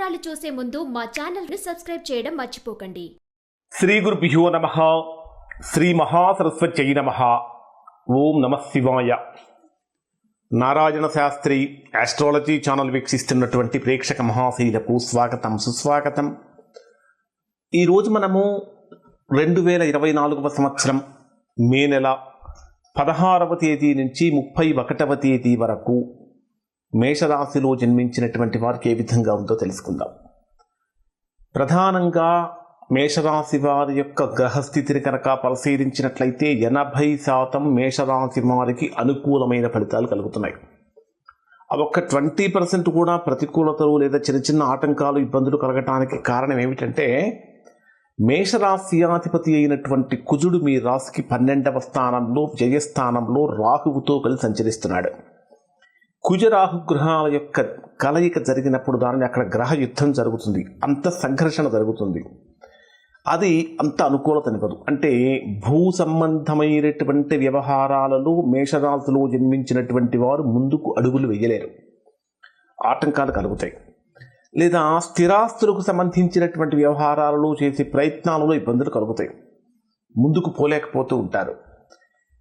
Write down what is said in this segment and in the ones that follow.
వివరాలు చూసే ముందు మా ఛానల్ని సబ్స్క్రైబ్ చేయడం మర్చిపోకండి. శ్రీ గురుభ్యో నమ. శ్రీ మహాసరస్వత్యై నమ. ఓం నమ శివాయ. నారాయణ శాస్త్రి ఆస్ట్రాలజీ ఛానల్ వీక్షిస్తున్నటువంటి ప్రేక్షక మహాశైలకు స్వాగతం సుస్వాగతం. ఈరోజు మనము రెండు వేల ఇరవై నాలుగవ సంవత్సరం మే నెల పదహారవ తేదీ నుంచి ముప్పై ఒకటవ తేదీ వరకు మేషరాశిలో జన్మించినటువంటి వారికి ఏ విధంగా ఉందో తెలుసుకుందాం. ప్రధానంగా మేషరాశి వారి యొక్క గ్రహస్థితిని కనుక పరిశీలించినట్లయితే ఎనభై శాతం మేషరాశి వారికి అనుకూలమైన ఫలితాలు కలుగుతున్నాయి. ఒక ట్వంటీ పర్సెంట్ కూడా ప్రతికూలతలు లేదా చిన్న చిన్న ఆటంకాలు ఇబ్బందులు కలగటానికి కారణం ఏమిటంటే మేషరాశియాధిపతి అయినటువంటి కుజుడు మీ రాశికి పన్నెండవ స్థానంలో జయస్థానంలో రాహువుతో కలిసి సంచరిస్తున్నాడు. కుజరాహు గ్రహాల యొక్క కలయిక జరిగినప్పుడు దానిని అక్కడ గ్రహ యుద్ధం జరుగుతుంది. అంత సంఘర్షణ జరుగుతుంది. అది అంత అనుకూలతనివ్వదు. అంటే భూ సంబంధమైనటువంటి వ్యవహారాలలో మేషరాశిలో జన్మించినటువంటి వారు ముందుకు అడుగులు వేయలేరు. ఆటంకాలు కలుగుతాయి. లేదా స్థిరాస్తులకు సంబంధించినటువంటి వ్యవహారాలలో చేసే ప్రయత్నాలలో ఇబ్బందులు కలుగుతాయి. ముందుకు పోలేకపోతూ ఉంటారు.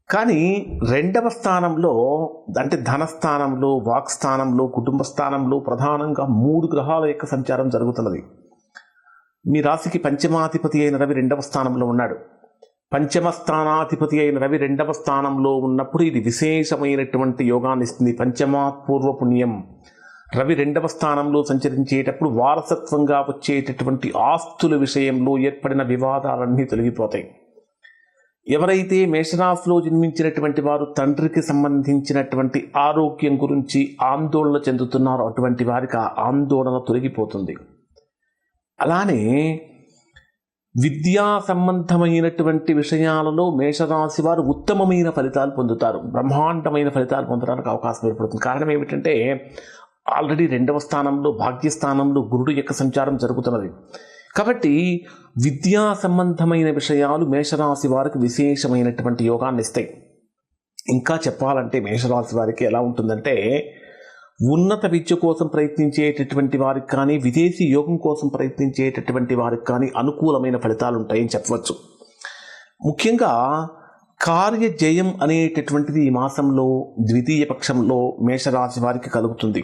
కానీ రెండవ స్థానంలో అంటే ధనస్థానంలో వాక్ స్థానంలో కుటుంబ స్థానంలో ప్రధానంగా మూడు గ్రహాల యొక్క సంచారం జరుగుతున్నది. మీ రాశికి పంచమాధిపతి అయిన రవి రెండవ స్థానంలో ఉన్నాడు. పంచమ స్థానాధిపతి అయిన రవి రెండవ స్థానంలో ఉన్నప్పుడు ఇది విశేషమైనటువంటి యోగాన్ని ఇస్తుంది. పంచమాపూర్వ పుణ్యం రవి రెండవ స్థానంలో సంచరించేటప్పుడు వారసత్వంగా వచ్చేటటువంటి ఆస్తుల విషయంలో ఏర్పడిన వివాదాలన్నీ తొలగిపోతాయి. ఎవరైతే మేషరాశిలో జన్మించినటువంటి వారు తండ్రికి సంబంధించినటువంటి ఆరోగ్యం గురించి ఆందోళన చెందుతున్నారో అటువంటి వారికి ఆ ఆందోళన తొలగిపోతుంది. అలానే విద్యా సంబంధమైనటువంటి విషయాలలో మేషరాశి వారు ఉత్తమమైన ఫలితాలు పొందుతారు. బ్రహ్మాండమైన ఫలితాలు పొందడానికి అవకాశం ఏర్పడుతుంది. కారణం ఏమిటంటే ఆల్రెడీ రెండవ స్థానంలో భాగ్యస్థానంలో గురుడు యొక్క సంచారం జరుగుతున్నది. కాబట్టి విద్యా సంబంధమైన విషయాలు మేషరాశి వారికి విశేషమైనటువంటి యోగాన్ని ఇస్తాయి. ఇంకా చెప్పాలంటే మేషరాశి వారికి ఎలా ఉంటుందంటే ఉన్నత విద్య కోసం ప్రయత్నించేటటువంటి వారికి కానీ విదేశీ యోగం కోసం ప్రయత్నించేటటువంటి వారికి కానీ అనుకూలమైన ఫలితాలు ఉంటాయని చెప్పవచ్చు. ముఖ్యంగా కార్య జయం అనేటటువంటిది ఈ మాసంలో ద్వితీయ పక్షంలో మేషరాశి వారికి కలుగుతుంది.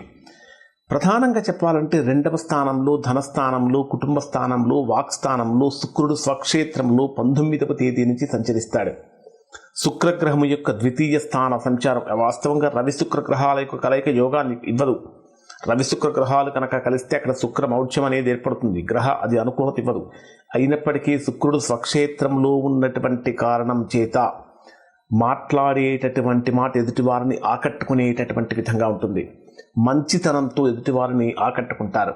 ప్రధానంగా చెప్పాలంటే రెండవ స్థానంలో ధనస్థానంలో కుటుంబ స్థానంలో వాక్స్థానంలో శుక్రుడు స్వక్షేత్రంలో పంతొమ్మిదవ తేదీ నుంచి సంచరిస్తాడు. శుక్రగ్రహము యొక్క ద్వితీయ స్థాన సంచారం వాస్తవంగా రవి శుక్ర గ్రహాల యొక్క కలయిక యోగాన్ని ఇవ్వదు. రవి శుక్ర గ్రహాలు కనుక కలిస్తే అక్కడ శుక్ర మౌఢ్యం అనేది ఏర్పడుతుంది. గ్రహ అది అనుకూలత ఇవ్వదు. అయినప్పటికీ శుక్రుడు స్వక్షేత్రంలో ఉన్నటువంటి కారణం చేత మాట్లాడేటటువంటి మాట ఎదుటివారిని ఆకట్టుకునేటటువంటి విధంగా ఉంటుంది. మంచితనంతో ఎదుటివారిని ఆకట్టుకుంటారు.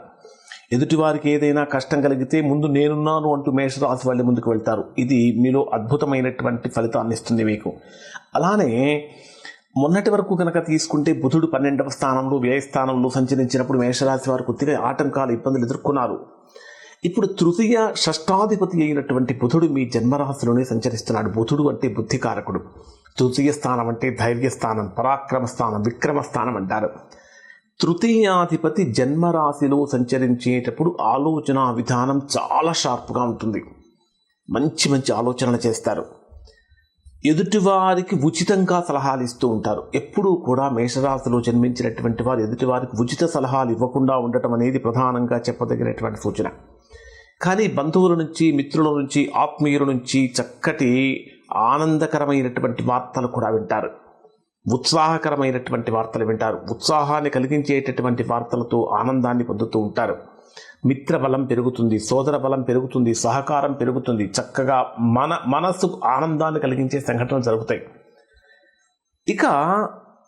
ఎదుటివారికి ఏదైనా కష్టం కలిగితే ముందు నేనున్నాను అంటూ మేషరాశి వాళ్ళ ముందుకు వెళ్తారు. ఇది మీలో అద్భుతమైనటువంటి ఫలితాన్ని ఇస్తుంది మీకు. అలానే మొన్నటి వరకు కనుక తీసుకుంటే బుధుడు పన్నెండవ స్థానంలో వ్యయస్థానంలో సంచరించినప్పుడు మేషరాశి వారు కొద్దిగా ఆటంకాలు ఇబ్బందులు ఎదుర్కొన్నారు. ఇప్పుడు తృతీయ షష్టాధిపతి అయినటువంటి బుధుడు మీ జన్మరాశిలోనే సంచరిస్తున్నాడు. బుధుడు అంటే బుద్ధికారకుడు. తృతీయ స్థానం అంటే ధైర్య స్థానం పరాక్రమ స్థానం విక్రమ స్థానం అంటారు. తృతీయాధిపతి జన్మరాశిలో సంచరించేటప్పుడు ఆలోచన విధానం చాలా షార్ప్గా ఉంటుంది. మంచి మంచి ఆలోచనలు చేస్తారు. ఎదుటివారికి ఉచితంగా సలహాలు ఇస్తూ ఉంటారు. ఎప్పుడూ కూడా మేషరాశిలో జన్మించినటువంటి వారు ఎదుటివారికి ఉచిత సలహాలు ఇవ్వకుండా ఉండటం అనేది ప్రధానంగా చెప్పదగినటువంటి సూచన. కానీ బంధువుల నుంచి మిత్రుల నుంచి ఆత్మీయుల నుంచి చక్కటి ఆనందకరమైనటువంటి వార్తలు కూడా వింటారు. ఉత్సాహకరమైనటువంటి వార్తలు వింటారు. ఉత్సాహాన్ని కలిగించేటటువంటి వార్తలతో ఆనందాన్ని పొందుతూ ఉంటారు. మిత్ర బలం పెరుగుతుంది సోదర బలం పెరుగుతుంది సహకారం పెరుగుతుంది. చక్కగా మన మనస్సు ఆనందాన్ని కలిగించే సంఘటనలు జరుగుతాయి. ఇక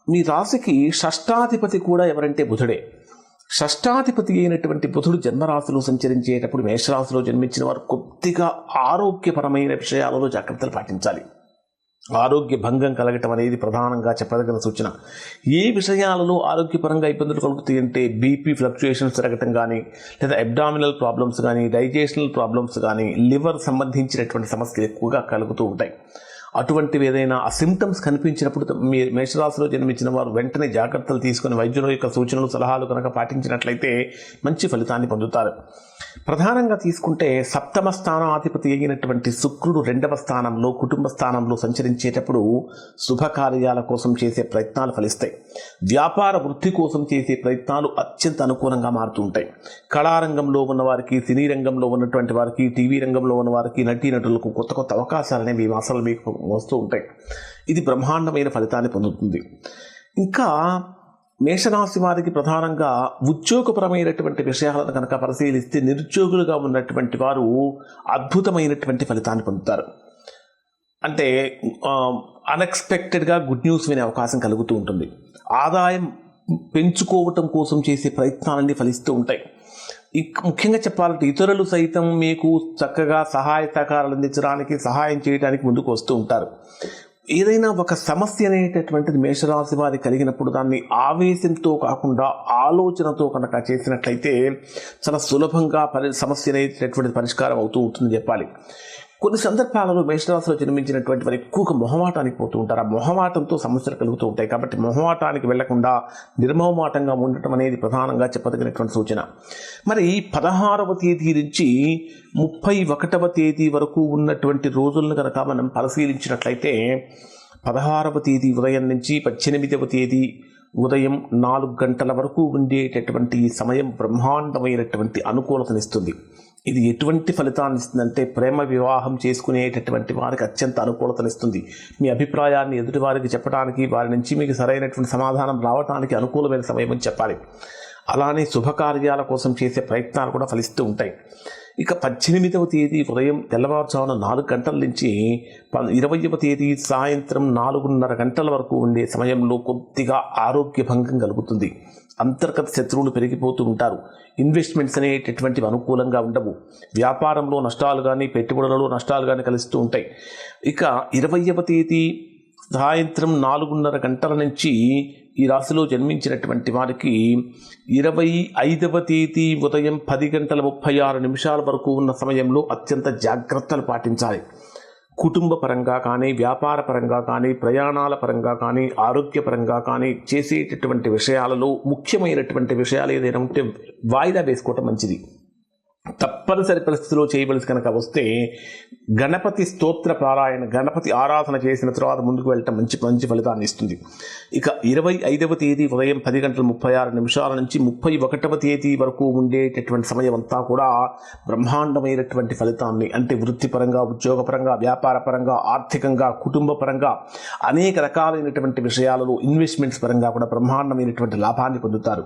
మీ రాశికి షష్టాధిపతి కూడా ఎవరంటే బుధుడే. షష్టాధిపతి అయినటువంటి బుధుడు జన్మరాశిలో సంచరించేటప్పుడు మేషరాశిలో జన్మించిన వారు కొద్దిగా ఆరోగ్యపరమైన విషయాలలో జాగ్రత్తలు పాటించాలి. ఆరోగ్య భంగం కలగటం అనేది ప్రధానంగా చెప్పదగిన సూచన. ఏ విషయాలలో ఆరోగ్యపరంగా ఇబ్బందులు కలుగుతాయి అంటే బీపీ ఫ్లక్చుయేషన్స్ జరగటం కానీ లేదా అబ్డామినల్ ప్రాబ్లమ్స్ కానీ డైజెషనల్ ప్రాబ్లమ్స్ కానీ లివర్ సంబంధించినటువంటి సమస్యలు ఎక్కువగా కలుగుతూ ఉంటాయి. అటువంటివి ఏదైనా ఆ సిమ్టమ్స్ కనిపించినప్పుడు మీ మేషరాశిలో జన్మించిన వారు వెంటనే జాగ్రత్తలు తీసుకొని వైద్యుల యొక్క సూచనలు సలహాలు కనుక పాటించినట్లయితే మంచి ఫలితాన్ని పొందుతారు. ప్రధానంగా తీసుకుంటే సప్తమ స్థానాధిపతి అయినటువంటి శుక్రుడు రెండవ స్థానంలో కుటుంబ స్థానంలో సంచరించేటప్పుడు శుభకార్యాల కోసం చేసే ప్రయత్నాలు ఫలిస్తాయి. వ్యాపార వృద్ధి కోసం చేసే ప్రయత్నాలు అత్యంత అనుకూలంగా మారుతూ ఉంటాయి. కళారంగంలో ఉన్నవారికి సినీ రంగంలో ఉన్నటువంటి వారికి టీవీ రంగంలో ఉన్న వారికి నటీనటులకు కొత్త కొత్త అవకాశాలు అనేవి మాసాలు మీకు వస్తూ ఉంటాయి. ఇది బ్రహ్మాండమైన ఫలితాన్ని పొందుతుంది. ఇంకా మేషరాశి వారికి ప్రధానంగా ఉద్యోగపరమైనటువంటి విషయాలను కనుక పరిశీలిస్తే నిరుద్యోగులుగా ఉన్నటువంటి వారు అద్భుతమైనటువంటి ఫలితాన్ని పొందుతారు. అంటే అన్ఎక్స్పెక్టెడ్గా గుడ్ న్యూస్ వినే అవకాశం కలుగుతూ ఉంటుంది. ఆదాయం పెంచుకోవటం కోసం చేసే ప్రయత్నాలన్నీ ఫలిస్తూ ఉంటాయి. ముఖ్యంగా చెప్పాలంటే ఇతరులు సైతం మీకు చక్కగా సహాయ సహకారాలు అందించడానికి సహాయం చేయడానికి ముందుకు వస్తూ ఉంటారు. ఏదైనా ఒక సమస్య అనేటటువంటిది మేషరాశి వారి కలిగినప్పుడు దాన్ని ఆవేశంతో కాకుండా ఆలోచనతో కనుక చేసినట్లయితే చాలా సులభంగా పరి సమస్య అనేటటువంటిది పరిష్కారం అవుతూ ఉంటుందని చెప్పాలి. కొన్ని సందర్భాలలో మేషరాశిలో జన్మించినటువంటి వారు ఎక్కువగా మొహమాటానికి పోతూ ఉంటారు. ఆ మొహమాటంతో సమస్యలు కలుగుతూ ఉంటాయి. కాబట్టి మొహమాటానికి వెళ్ళకుండా నిర్మోహమాటంగా ఉండటం అనేది ప్రధానంగా చెప్పదగినటువంటి సూచన. మరి పదహారవ తేదీ నుంచి ముప్పై ఒకటవ తేదీ వరకు ఉన్నటువంటి రోజులను కనుక మనం పరిశీలించినట్లయితే పదహారవ తేదీ ఉదయం నుంచి పద్దెనిమిదవ తేదీ ఉదయం నాలుగు గంటల వరకు ఉండేటటువంటి సమయం బ్రహ్మాండమైనటువంటి అనుకూలతనిస్తుంది. ఇది ఎటువంటి ఫలితాన్ని ఇస్తుందంటే ప్రేమ వివాహం చేసుకునేటటువంటి వారికి అత్యంత అనుకూలతనిస్తుంది మీ అభిప్రాయాన్ని ఎదుటి వారికి చెప్పడానికి వారి నుంచి మీకు సరైనటువంటి సమాధానం రావడానికి అనుకూలమైన సమయం అని చెప్పాలి. అలానే శుభకార్యాల కోసం చేసే ప్రయత్నాలు కూడా ఫలిస్తూ ఉంటాయి. ఇక పద్దెనిమిదవ తేదీ ఉదయం తెల్లవారుజామున నాలుగు గంటల నుంచి ప- ఇరవైవ తేదీ సాయంత్రం నాలుగున్నర గంటల వరకు ఉండే సమయంలో కొద్దిగా ఆరోగ్య భంగం కలుగుతుంది. అంతర్గత శత్రువులు పెరిగిపోతూ ఉంటారు. ఇన్వెస్ట్మెంట్స్ అనేటటువంటివి అనుకూలంగా ఉండవు. వ్యాపారంలో నష్టాలు కానీ పెట్టుబడులలో నష్టాలు కానీ కలుస్తూ ఉంటాయి. ఇక ఇరవైవ తేదీ సాయంత్రం నాలుగున్నర గంటల నుంచి ఈ రాశిలో జన్మించినటువంటి వారికి ఇరవై ఐదవ తేదీ ఉదయం పది గంటల ముప్పై ఆరు నిమిషాల వరకు ఉన్న సమయంలో అత్యంత జాగ్రత్తలు పాటించాలి. కుటుంబ పరంగా కానీ వ్యాపార పరంగా కానీ ప్రయాణాల పరంగా కానీ ఆరోగ్యపరంగా కానీ చేసేటటువంటి విషయాలలో ముఖ్యమైనటువంటి విషయాలు ఏదైనా ఉంటే వాయిదా వేసుకోవటం మంచిది. తప్పనిసరి పరిస్థితిలో చేయవలసి కనుక వస్తే గణపతి స్తోత్ర పారాయణ గణపతి ఆరాధన చేసిన తర్వాత ముందుకు వెళ్ళటం మంచి మంచి ఫలితాన్ని ఇస్తుంది. ఇక ఇరవై ఐదవ తేదీ ఉదయం పది గంటల ముప్పై ఆరు నిమిషాల నుంచి ముప్పై ఒకటవ తేదీ వరకు ఉండేటటువంటి సమయం అంతా కూడా బ్రహ్మాండమైనటువంటి ఫలితాన్ని అంటే వృత్తిపరంగా ఉద్యోగపరంగా వ్యాపార పరంగా ఆర్థికంగా కుటుంబ పరంగా అనేక రకాలైనటువంటి విషయాలలో ఇన్వెస్ట్మెంట్స్ పరంగా కూడా బ్రహ్మాండమైనటువంటి లాభాన్ని పొందుతారు.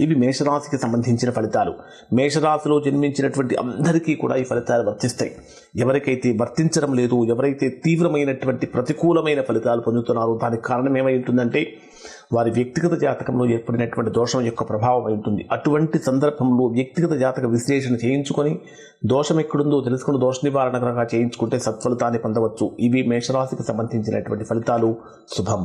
ఇవి మేషరాశికి సంబంధించిన ఫలితాలు. మేషరాశిలో జన్మించినటువంటి అందరికీ కూడా ఈ ఫలితాలు వర్తిస్తాయి. ఎవరికైతే వర్తించడం లేదు ఎవరైతే తీవ్రమైనటువంటి ప్రతికూలమైన ఫలితాలు పొందుతున్నారో దానికి కారణం ఏమై ఉంటుందంటే వారి వ్యక్తిగత జాతకంలో ఏర్పడినటువంటి దోషం యొక్క ప్రభావం ఉంటుంది. అటువంటి సందర్భంలో వ్యక్తిగత జాతక విశ్లేషణ చేయించుకొని దోషం ఎక్కడుందో తెలుసుకుని దోష నివారణ కనుక చేయించుకుంటే సత్ఫలితాన్ని పొందవచ్చు. ఇవి మేషరాశికి సంబంధించినటువంటి ఫలితాలు. శుభం.